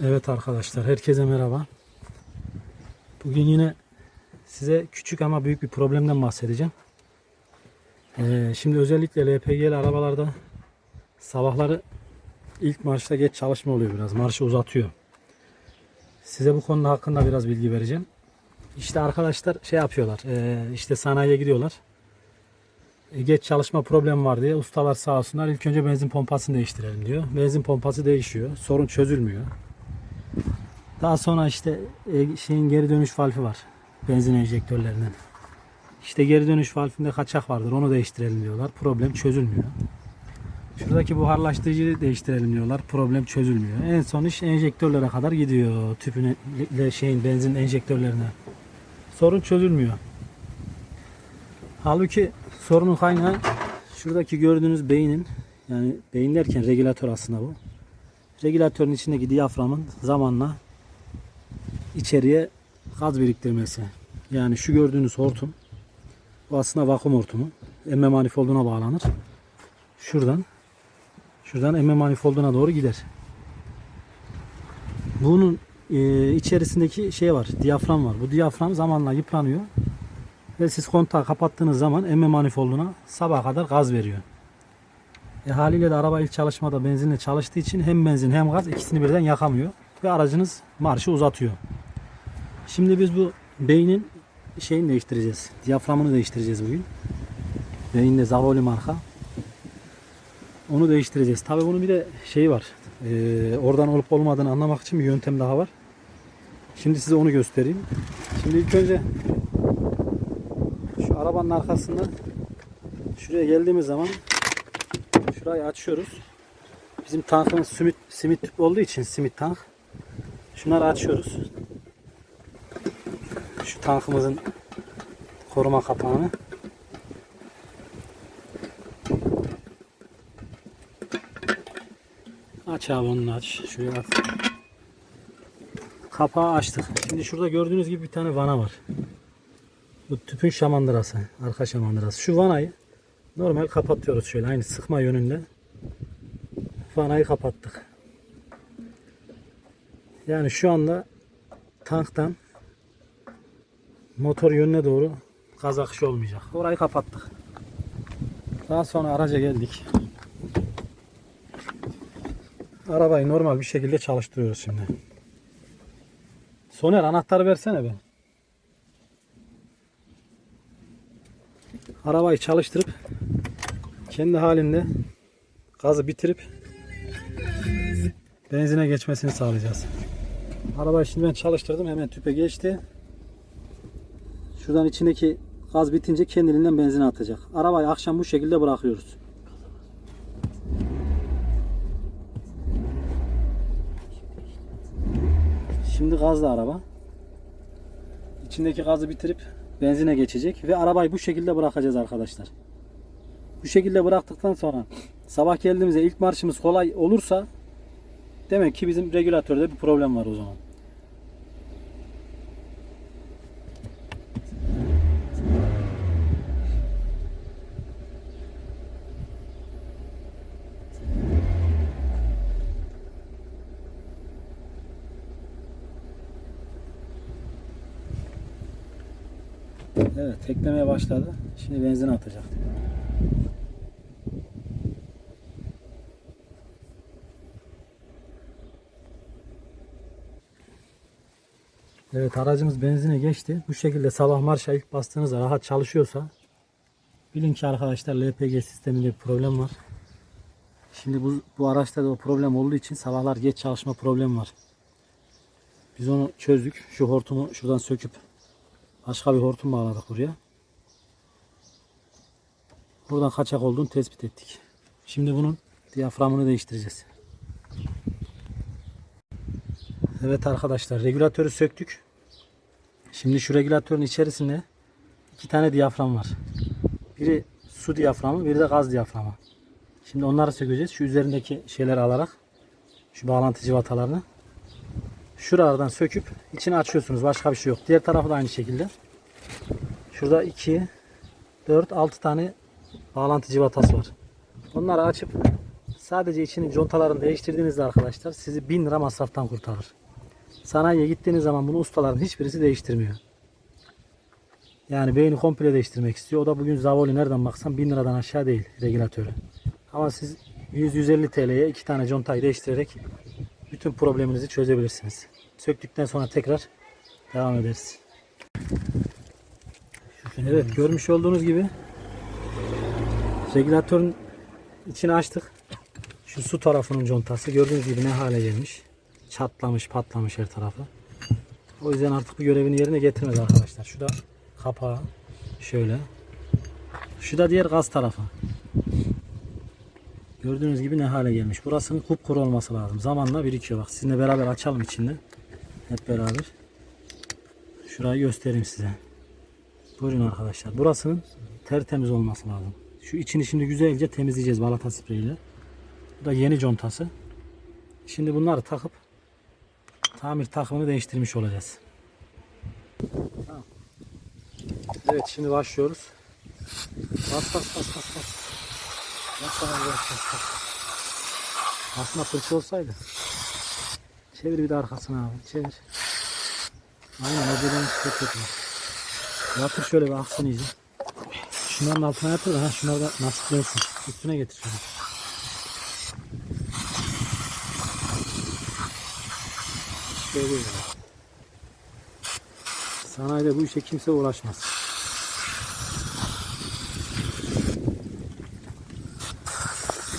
Evet arkadaşlar herkese merhaba. Bugün yine size küçük ama büyük bir problemden bahsedeceğim. Ee, şimdi özellikle LPG'li arabalarda sabahları ilk marşta geç çalışma oluyor biraz. Marşı uzatıyor. Size bu konu hakkında biraz bilgi vereceğim. İşte arkadaşlar şey yapıyorlar. ee, işte sanayiye gidiyorlar. E, geç çalışma problemi var diye ustalar sağ olsunlar ilk önce benzin pompasını değiştirelim diyor. Benzin pompası değişiyor. Sorun çözülmüyor. Daha sonra işte e, şeyin geri dönüş valfi var. Benzin enjektörlerinden. İşte geri dönüş valfinde kaçak vardır. Onu değiştirelim diyorlar. Problem çözülmüyor. Şuradaki buharlaştırıcıyı değiştirelim diyorlar. Problem çözülmüyor. En son iş enjektörlere kadar gidiyor. Tüpün ile şeyin benzin enjektörlerine. Sorun çözülmüyor. Halbuki sorunun kaynağı şuradaki gördüğünüz beynin yani beyin derken regülatör aslında bu. Regülatörün içindeki diyaframın zamanla içeriye gaz biriktirmesi. Yani şu gördüğünüz hortum bu aslında vakum hortumu. Emme manifolduna bağlanır. Şuradan şuradan emme manifolduna doğru gider. Bunun e, içerisindeki şey var, diyafram var. Bu diyafram zamanla yıpranıyor. Ve siz kontağı kapattığınız zaman emme manifolduna sabaha kadar gaz veriyor. E haliyle de araba ilk çalışmada benzinle çalıştığı için hem benzin hem gaz ikisini birden yakamıyor. Ve aracınız marşı uzatıyor. Şimdi biz bu beynin şeyini değiştireceğiz. Diyaframını değiştireceğiz bugün. Beyinde Zavoli marka. Onu değiştireceğiz. Tabii bunun bir de şeyi var. Ee, oradan olup olmadığını anlamak için bir yöntem daha var. Şimdi size onu göstereyim. Şimdi ilk önce şu arabanın arkasında şuraya geldiğimiz zaman şurayı açıyoruz. Bizim tankımız simit, simit tüp olduğu için simit tank. Şunları açıyoruz. Tankımızın koruma kapağını. Aç abi onu aç. Şuraya at. Kapağı açtık. Şimdi şurada gördüğünüz gibi bir tane vana var. Bu tüpün şamandırası. Arka şamandırası. Şu vanayı normal kapatıyoruz şöyle. Aynı sıkma yönünde. Vanayı kapattık. Yani şu anda tanktan motor yönüne doğru gaz akışı olmayacak. Orayı kapattık. Daha sonra araca geldik. Arabayı normal bir şekilde çalıştırıyoruz şimdi. Soner anahtarı versene be. Arabayı çalıştırıp kendi halinde gazı bitirip benzine geçmesini sağlayacağız. Arabayı şimdi ben çalıştırdım hemen tüpe geçti. Şuradan içindeki gaz bitince kendiliğinden benzine atacak. Arabayı akşam bu şekilde bırakıyoruz. Şimdi gazlı araba. İçindeki gazı bitirip benzine geçecek ve arabayı bu şekilde bırakacağız arkadaşlar. Bu şekilde bıraktıktan sonra sabah geldiğimizde ilk marşımız kolay olursa demek ki bizim regülatörde bir problem var o zaman. Evet teklemeye başladı. Şimdi benzin atacak. Evet aracımız benzine geçti. Bu şekilde sabah marşa ilk bastığınızda rahat çalışıyorsa bilin ki arkadaşlar LPG sisteminde bir problem var. Şimdi bu, bu araçta da o problem olduğu için sabahlar geç çalışma problemi var. Biz onu çözdük. Şu hortumu şuradan söküp Başka bir hortum bağladık buraya. Buradan kaçak olduğunu tespit ettik. Şimdi bunun diyaframını değiştireceğiz. Evet arkadaşlar regülatörü söktük. Şimdi şu regülatörün içerisinde iki tane diyafram var. Biri su diyaframı, biri de gaz diyaframı. Şimdi onları sökeceğiz. Şu üzerindeki şeyleri alarak şu bağlantı civatalarını şuralardan söküp içini açıyorsunuz. Başka bir şey yok. Diğer tarafı da aynı şekilde. Şurada 2 4 6 tane bağlantı civatası var. Onları açıp Sadece içinin contalarını değiştirdiğinizde arkadaşlar sizi 1000 lira masraftan kurtarır. Sanayiye gittiğiniz zaman bunu ustaların hiçbirisi değiştirmiyor. Yani beyni komple değiştirmek istiyor. O da bugün Zavoli nereden baksan 1000 liradan aşağı değil regülatörü. Ama siz 100-150 TL'ye iki tane contayı değiştirerek bütün probleminizi çözebilirsiniz. Söktükten sonra tekrar devam ederiz. Evet görmüş olduğunuz gibi regülatörün içini açtık. Şu su tarafının contası gördüğünüz gibi ne hale gelmiş. Çatlamış patlamış her tarafı. O yüzden artık bu görevini yerine getirmez arkadaşlar. Şu da kapağı şöyle. Şu da diğer gaz tarafı. Gördüğünüz gibi ne hale gelmiş. Burasının kupkuru olması lazım. Zamanla birikiyor. Bak sizinle beraber açalım içinde. Hep beraber. Şurayı göstereyim size. Buyurun arkadaşlar. Burasının tertemiz olması lazım. Şu içini şimdi güzelce temizleyeceğiz balata spreyiyle. Bu da yeni contası. Şimdi bunları takıp tamir takımını değiştirmiş olacağız. Evet şimdi başlıyoruz. Bas bas bas bas. Bas bas bas bas. bas. Aslında fırça olsaydı. Çevir bir de arkasına abi. Çevir. Aynen dönem çok kötü. Yatır şöyle bir aksın iyice. Şunların altına yatır ha şunlar da nasiplensin. Üstüne getir şöyle. Bu ya. Sanayide bu işe kimse uğraşmaz.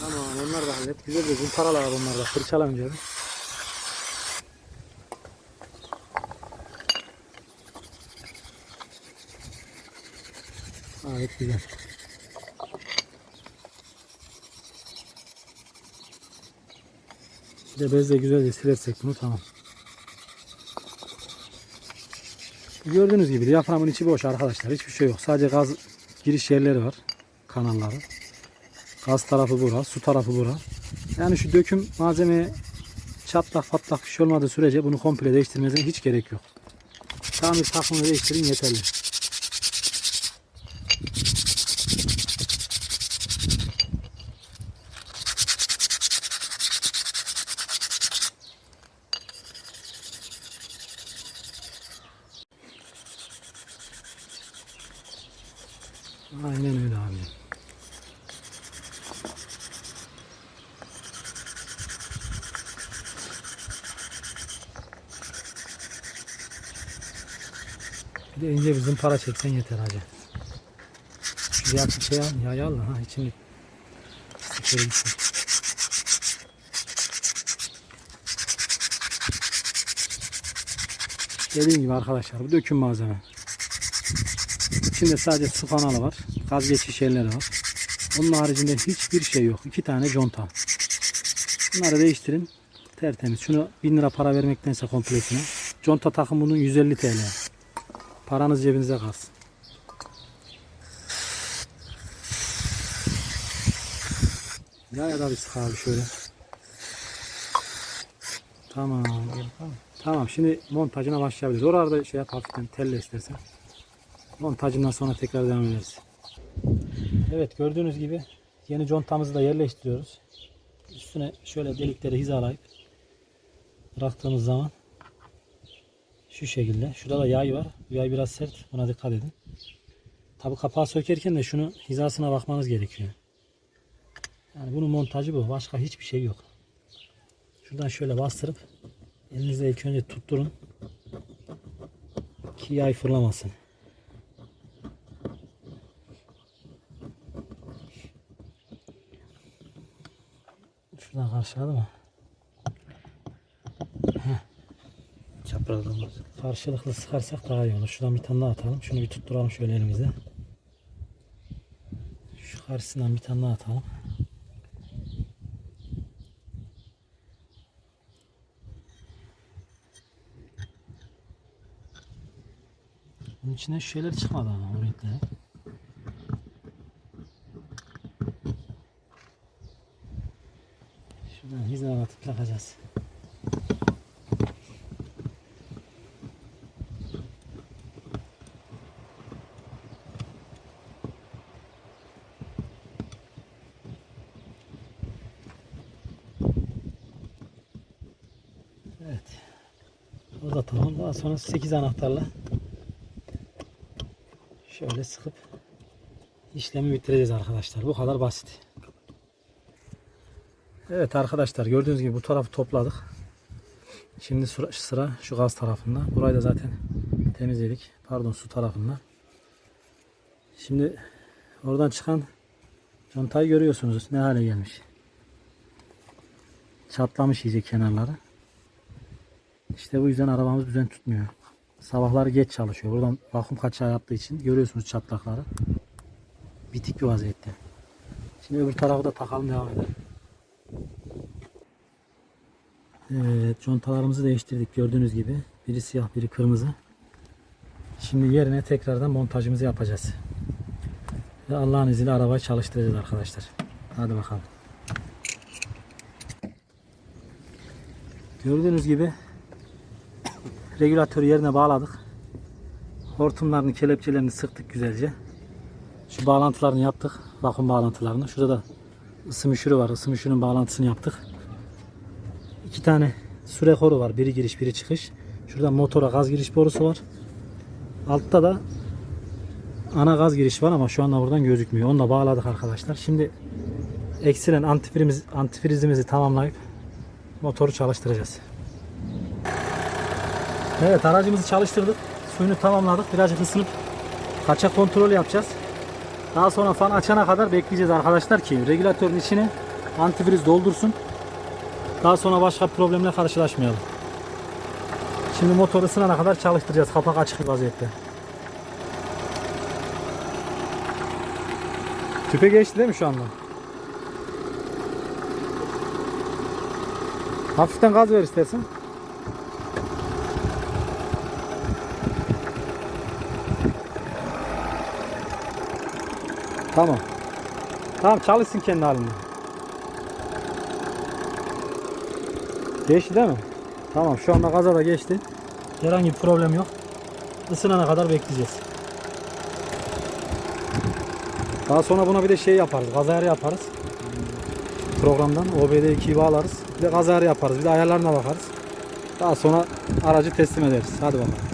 Tamam onlar da hallet. Güzel de zımparalar onlar da. Fırçala önce bir. Gayet güzel. Bir de bezle güzelce silersek bunu tamam. Gördüğünüz gibi diyaframın içi boş arkadaşlar. Hiçbir şey yok. Sadece gaz giriş yerleri var. Kanalları. Gaz tarafı bura, su tarafı bura. Yani şu döküm malzemeye çatlak patlak bir şey olmadığı sürece bunu komple değiştirmenize hiç gerek yok. Tamir takımını değiştirin yeterli. Aynen öyle abi. Bir de ince bir zımpara çeksen yeter hacı. Şu yakın şey al, yağ al ha içini gitsin. Dediğim gibi arkadaşlar bu döküm malzeme. İçinde sadece su kanalı var. Gaz geçiş yerleri var. Onun haricinde hiçbir şey yok. İki tane conta. Bunları değiştirin. Tertemiz. Şunu 1000 lira para vermektense komplesine. Conta takımının 150 TL. Paranız cebinize kalsın. Ya ya da bir sık abi şöyle. Tamam. Tamam şimdi montajına başlayabiliriz. Orada şey yap hafiften telle istersen. Montajından sonra tekrar devam ederiz. Evet gördüğünüz gibi yeni contamızı da yerleştiriyoruz. Üstüne şöyle delikleri hizalayıp bıraktığımız zaman şu şekilde. Şurada da yay var. Bu yay biraz sert. Buna dikkat edin. Tabi kapağı sökerken de şunu hizasına bakmanız gerekiyor. Yani bunun montajı bu. Başka hiçbir şey yok. Şuradan şöyle bastırıp elinizle ilk önce tutturun. Ki yay fırlamasın. Karşıladı mı? Çaprazlamaz. Karşılıklı sıkarsak daha iyi olur. Şuradan bir tane daha atalım. Şunu bir tutturalım şöyle elimizde. Şu karşısından bir tane daha atalım. Bunun içine şu şeyler çıkmadı ama o renkler. Buradan hizaya atıp takacağız. Evet. O da tamam. Daha sonra 8 anahtarla şöyle sıkıp işlemi bitireceğiz arkadaşlar. Bu kadar basit. Evet arkadaşlar gördüğünüz gibi bu tarafı topladık. Şimdi sıra, sıra şu gaz tarafında. Burayı da zaten temizledik. Pardon su tarafında. Şimdi oradan çıkan contayı görüyorsunuz ne hale gelmiş. Çatlamış iyice kenarları. İşte bu yüzden arabamız düzen tutmuyor. Sabahları geç çalışıyor. Buradan vakum kaçağı yaptığı için görüyorsunuz çatlakları. Bitik bir vaziyette. Şimdi öbür tarafı da takalım devam edelim. Evet, contalarımızı değiştirdik gördüğünüz gibi. Biri siyah, biri kırmızı. Şimdi yerine tekrardan montajımızı yapacağız. Ve Allah'ın izniyle arabayı çalıştıracağız arkadaşlar. Hadi bakalım. Gördüğünüz gibi regülatörü yerine bağladık. Hortumlarını, kelepçelerini sıktık güzelce. Şu bağlantılarını yaptık. Vakum bağlantılarını. Şurada da ısı müşürü var. Isı müşürün bağlantısını yaptık. İki tane su rekoru var. Biri giriş, biri çıkış. Şurada motora gaz giriş borusu var. Altta da ana gaz giriş var ama şu anda buradan gözükmüyor. Onu da bağladık arkadaşlar. Şimdi eksilen antifriz, antifrizimizi tamamlayıp motoru çalıştıracağız. Evet aracımızı çalıştırdık. Suyunu tamamladık. Birazcık ısınıp kaçak kontrol yapacağız. Daha sonra fan açana kadar bekleyeceğiz arkadaşlar ki regülatörün içine antifriz doldursun. Daha sonra başka problemle karşılaşmayalım. Şimdi motor ısınana kadar çalıştıracağız. Kapak açık bir vaziyette. Tüpe geçti değil mi şu anda? Hafiften gaz ver istersen. Tamam. Tamam çalışsın kendi halinde. Geçti değil mi? Tamam şu anda gaza da geçti. Herhangi bir problem yok. Isınana kadar bekleyeceğiz. Daha sonra buna bir de şey yaparız. Gaz ayarı yaparız. Programdan OBD2'yi bağlarız. Bir de gaz ayarı yaparız. Bir de ayarlarına bakarız. Daha sonra aracı teslim ederiz. Hadi bakalım.